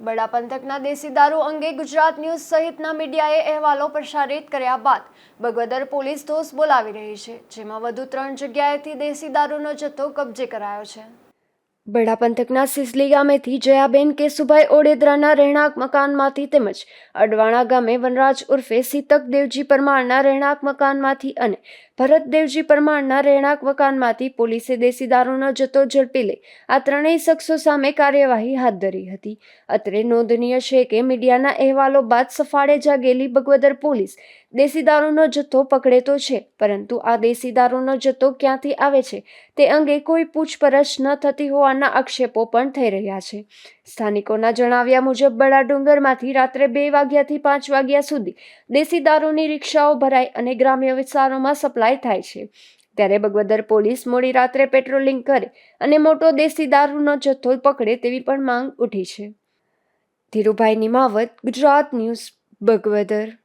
બડા પંથકના દેશી દારૂ અંગે ગુજરાત ન્યૂઝ સહિતના મીડિયાએ અહેવાલો પ્રસારિત કર્યા બાદ બગવદર પોલીસ દોષ બોલાવી રહી છે, જેમાં વધુ ત્રણ જગ્યાએથી દેશી દારૂનો જથ્થો કબજે કરાયો છે. બડા પંથકના સિસલી ગામેથી જયાબેન કેશુભાઈ ઓડેદરાના રહેણાંક મકાનમાંથી તેમજ અડવાણા ગામે વનરાજ ઉર્ફે સીતક દેવજી પરમારના રહેણાંક મકાનમાંથી અને ભરત દેવજી પરમારના રહેણાંક મકાનમાંથી પોલીસે દેશી દારૂનો જથ્થો ઝડપી લઈ આ ત્રણેય શખ્સો સામે કાર્યવાહી હાથ ધરી હતી. અત્રે નોંધનીય છે કે મીડિયાના અહેવાલો બાદ સફાળે જાગેલી બગવદર પોલીસ દેશી દારૂનો જથ્થો પકડે તો છે, પરંતુ આ દેશી દારૂનો જથ્થો ક્યાંથી આવે છે, તે અંગે કોઈ પૂછપરછ ન થતી હોવાના આક્ષેપો પણ થઈ રહ્યા છે. સ્થાનિકોના જણાવ્યા મુજબ બડા ડુંગરમાંથી રાત્રે બે વાગ્યાથી પાંચ વાગ્યા સુધી દેશી દારૂની રિક્ષાઓ ભરાય અને ગ્રામ્ય વિસ્તારોમાં સપ્લાય થાય છે. ત્યારે બગવદર પોલીસ મોડી રાત્રે પેટ્રોલિંગ કરે અને મોટો દેશી દારૂનો જથ્થો પકડે તેવી પણ માંગ ઉઠી છે. ધીરુભાઈ નિમાવત, ગુજરાત ન્યૂઝ, બગવદર.